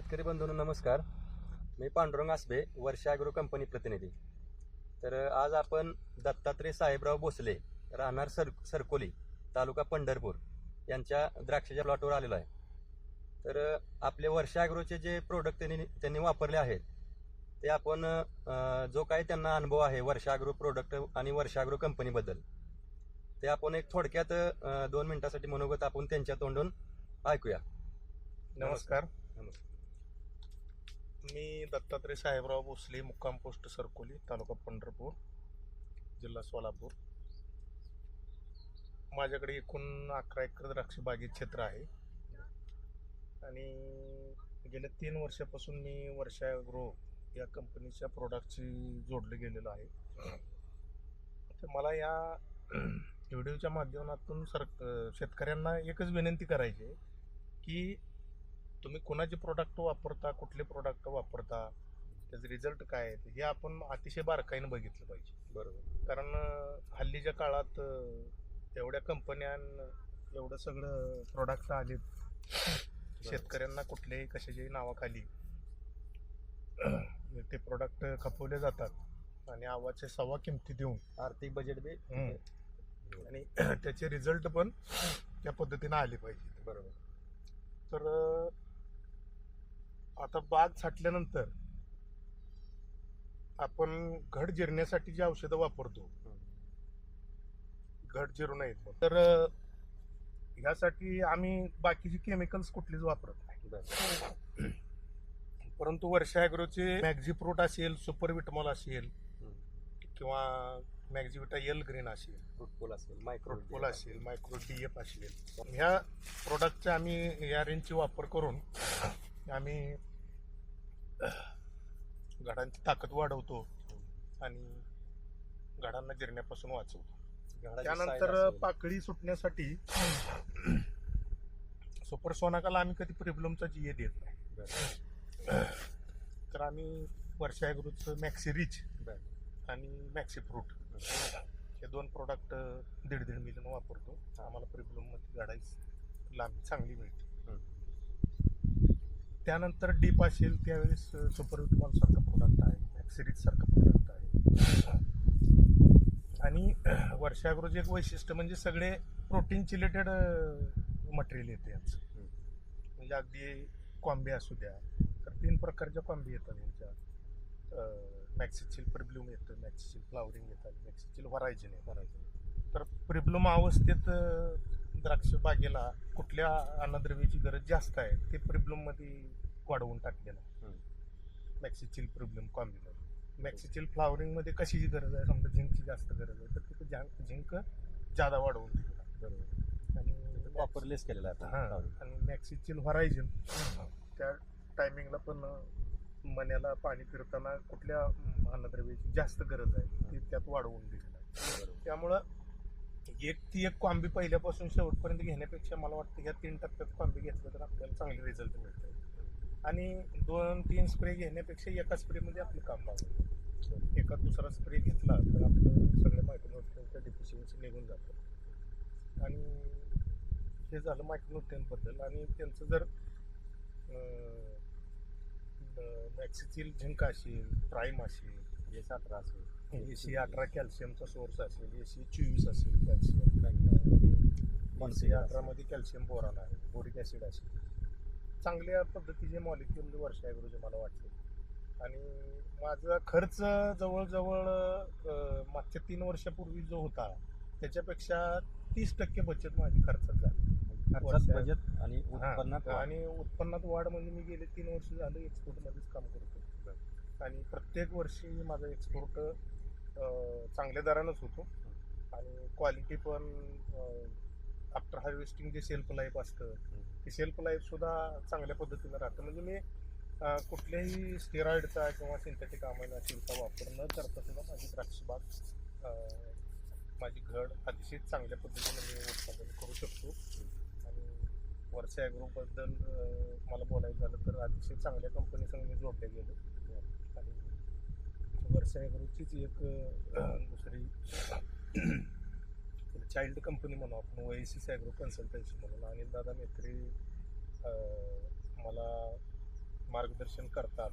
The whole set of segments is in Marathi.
शेतकरी बंधूंनो नमस्कार. मी पांडुरंग आसबे वर्षा ॲग्रो कंपनी प्रतिनिधी. तर आज आपण दत्तात्रय साहेबराव भोसले राहणार सर सरकोली तालुका पंढरपूर यांच्या द्राक्षाच्या प्लॉटवर आलेलो आहे. तर आपले वर्षा ॲग्रोचे जे प्रोडक्ट त्यांनी त्यांनी वापरले आहेत ते आपण जो काही त्यांना अनुभव आहे वर्षा ॲग्रो प्रोडक्ट आणि वर्षा ॲग्रो कंपनीबद्दल ते आपण एक थोडक्यात दोन मिनिटासाठी मनोगत आपण त्यांच्या तोंडून ऐकूया. नमस्कार. नमस्कार. मी दत्तात्रय साहेबराव भोसले मुक्काम पोस्ट सरकोली तालुका पंढरपूर जिल्हा सोलापूर. माझ्याकडे एकूण अकरा एकर द्राक्ष बागेत क्षेत्र आहे. आणि गेल्या तीन वर्षापासून मी वर्षा ग्रो या कंपनीच्या प्रोडक्टशी जोडलं गेलेलो आहे. तर मला या व्हिडिओच्या माध्यमातून सर शेतकऱ्यांना एकच विनंती करायची आहे की तुम्ही कोणाचे प्रोडक्ट वापरता कुठले प्रोडक्ट वापरता त्याचे रिझल्ट काय आहेत हे आपण अतिशय बारकाईनं बघितलं पाहिजे. बरोबर. कारण हल्लीच्या काळात एवढ्या कंपन्या एवढं सगळं प्रोडक्ट आलेत. शेतकऱ्यांना कुठल्याही कशाच्याही नावाखाली ते प्रोडक्ट खपवले जातात आणि आवाचे सव्वा किमती देऊन. आर्थिक बजेट बी. आणि त्याचे रिझल्ट पण त्या पद्धतीने आले पाहिजे. बरोबर. तर आता बाग छाटल्यानंतर आपण घड जिरण्यासाठी जी औषधं वापरतो घड जिरू नयेत म्हणून. तर ह्यासाठी आम्ही बाकीची केमिकल्स कुठलीच वापरत नाही. परंतु वर्षा ॲग्रोचे मॅक्झिप्रोट असेल सुपर विटमॉल असेल किंवा मॅक्झिविटा यल ग्रीन असेल फ्रुटफुल असेल मायक्रो फ्रुटफुल असेल मायक्रो डी एफ असेल ह्या प्रोडक्टचा आम्ही या रेंजची वापर करून आम्ही घडांची ताकद वाढवतो आणि घडांना जिरण्यापासून वाचवतो. त्यानंतर पाकळी सुटण्यासाठी सुपर सोनाकाला आम्ही कधी प्रिब्लमचा जी देत नाही. तर आम्ही वर्षा ॲग्रोचं मॅक्सी रिच आणि मॅक्सी फ्रूट हे दोन प्रोडक्ट दीड दीड मिलियन वापरतो. आम्हाला प्रिब्लममध्ये गाडायची लांबी चांगली मिळते. त्यानंतर डीप असेल त्यावेळेस सुपर विटमॉल सारखा प्रोडक्ट आहे. सिरीज सारखा प्रोडक्ट आहे. आणि वर्षागृहचे एक वैशिष्ट्य म्हणजे सगळे प्रोटीन रिलेटेड मटेरियल येते यांचं म्हणजे अगदी कॉम्बे असू द्या तर तीन प्रकारच्या कॉम्बे येतात यांच्या. मॅक्सिचिल प्रिब्लूम येतं मॅक्सिचिल फ्लावरिंग येतात मॅक्सिचिल व्हरायजन आहे व्हरायजन तर प्रिब्लूम अवस्थेत द्राक्ष बागेला कुठल्या अन्नद्रव्याची गरज जास्त आहे ते प्रिब्लूममध्ये वाढवून टाकलेलं आहे. मॅक्सिचिल प्रिब्लूम कॉम्बिमध्ये मॅक्सिचिल फ्लावरिंगमध्ये कशाची गरज आहे? समजा झिंकची जास्त गरज आहे तर तिथे झॅ- झिंक जादा वाढवून दिलेला. बरोबर. आणि वापरलेच केलेला आहे हां आता आणि मॅक्सिचिल व्हरायजन त्या टायमिंगला पण अं, मण्याला पाणी फिरताना कुठल्या अं, अन्नद्रव्याची जास्त गरज आहे ती त्यात वाढवून दिलेलं आहे. बरोबर. त्यामुळं एक ती एक कॉम्बी पहिल्यापासून शेवटपर्यंत घेण्यापेक्षा मला वाटतं ह्या तीन टप्प्यात कॉम्बी घेतलं तर आपल्याला चांगले रिझल्ट मिळतात आणि दोन तीन स्प्रे घेण्यापेक्षा एका स्प्रेमध्ये आपलं काम पाहिजे एका दुसरा स्प्रे घेतला तर आपलं सगळ्या मायक्रोन्युट्रियनच्या डिफिशियन्सी निघून जातं. आणि हे झालं मायक्रोन्युट्रियनबद्दल आणि त्यांचं जर मॅक्सिथिल झिंक असेल प्राईम असेल एस अठरा असेल एसी अठरा कॅल्शियमचा सोर्स असेल एसी चोवीस असेल कॅल्शियम एसी अठरामध्ये कॅल्शियम बोरॉन आहे बोरिक ॲसिड असेल चांगल्या पद्धतीचे मॉलिक्युल वर्ष ॲग्रोचे मला वाटते. आणि माझा खर्च जवळजवळ मागच्या तीन वर्षापूर्वी जो होता त्याच्यापेक्षा तीस टक्के बचत माझी खर्चात झाली. आणि उत्पन्नात. आणि उत्पन्नात वाढ म्हणजे मी गेले तीन वर्ष झालं एक्सपोर्टमध्येच काम करतो आणि प्रत्येक वर्षी माझं एक्सपोर्ट चांगल्या दरानंच होतो. आणि क्वालिटी पण आफ्टर हार्वेस्टिंग जे सेल्फ लाईफ असतं ते सेल्फ लाईफसुद्धा चांगल्या पद्धतीनं राहतं. म्हणजे मी कुठल्याही स्टेरॉइडचा किंवा सिंथेटिक अमायनो ऍसिडचा वापर न करता सुद्धा माझी द्राक्षबाग माझी घड अतिशय चांगल्या पद्धतीने मी उत्पादन करू शकतो. आणि वर्षा ॲग्रोबद्दल मला बोलायचं झालं तर अतिशय चांगल्या कंपनीसंग मी जोडले गेलो. आणि वर्षा ॲग्रोचीच एक दुसरी चाइल्ड कंपनी म्हणू आपण ओएसिस ॲग्रो कन्सल्टन्सी म्हणून. अनिल दादा मेत्री मला मार्गदर्शन करतात.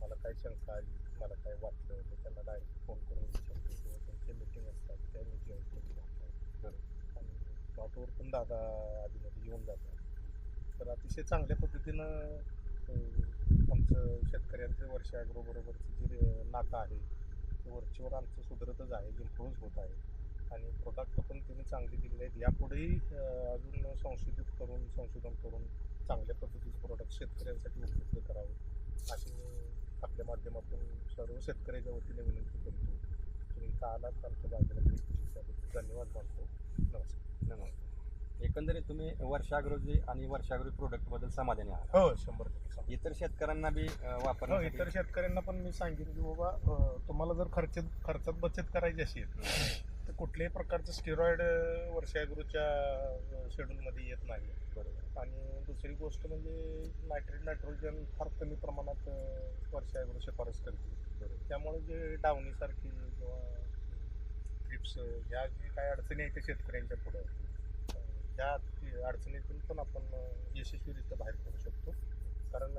मला काय शंका आली मला काय वाटलं मी त्यांना डायरेक्ट फोन करून विचारतो. किंवा त्यांचे मिटिंग असतात त्या मी जॉईन करून आणि प्लॉटवर पण दादा आधीमध्ये येऊन जातात. तर अतिशय चांगल्या पद्धतीनं शेतकऱ्यांचं वर्ष बरोबरचं जे नातं आहे ते वरचीवर आमचं सुधारतच आहे इम्प्रूव्ह होत आहे. आणि प्रोडक्ट पण त्यांनी चांगले दिलेले आहेत. यापुढेही अजून संशोधित करून संशोधन करून चांगल्या पद्धतीचे प्रोडक्ट शेतकऱ्यांसाठी उपलब्ध करावे अशी मी आपल्या माध्यमातून सर्व शेतकऱ्याच्या वतीने विनंती करतो. तुम्ही का आलात आमच्या बागेला धन्यवाद मानतो. नमस्कार. नमस्कार. एकंदरीत तुम्ही वर्षागृजी आणि वर्षागृही प्रोडक्टबद्दल समाधानी आहात. हो शंभर टक्के. इतर शेतकऱ्यांना बी अं, हो इतर शेतकऱ्यांना पण मी सांगेन की बाबा अं, तुम्हाला जर खर्च खर्चात बचत करायची असेल तर कुठल्याही प्रकारचं स्टिरॉइड वर्षागृच्या शेड्यूलमध्ये येत नाही. बरोबर. आणि दुसरी गोष्ट म्हणजे नायट्रेट नायट्रोजन फार कमी प्रमाणात वर्षागृह शिफारस करते. बरोबर. त्यामुळे जे डावणीसारखी किंवा ट्रिप्स ह्या जे काही अडचणी आहेत त्या शेतकऱ्यांच्या पुढं. अं, ह्या ती अडचणीतून पण आपण यशस्वीरित्या बाहेर पडू शकतो. कारण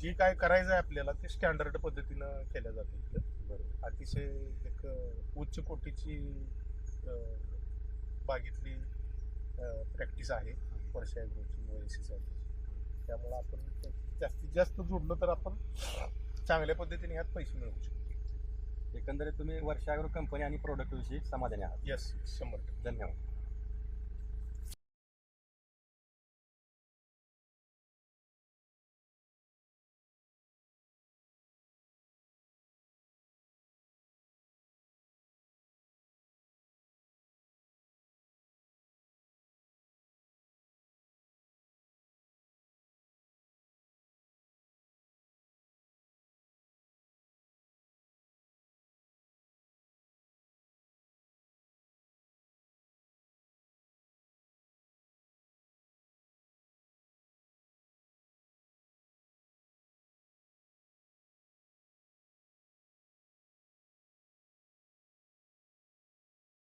जे काय करायचं आहे आपल्याला ते स्टँडर्ड पद्धतीनं केलं जातं बरोबर. अतिशय एक उच्च कोटीची बागेतली प्रॅक्टिस आहे. वर्षागृहची ओएसीसाठी त्यामुळं आपण जास्तीत जास्त जोडलं तर आपण चांगल्या पद्धतीने ह्यात पैसे मिळवू शकतो. एकंदरीत तुम्ही वर्षागृह कंपनी आणि प्रोडक्ट विषयी समाधानी आहात. येस शंभर टक्के. धन्यवाद.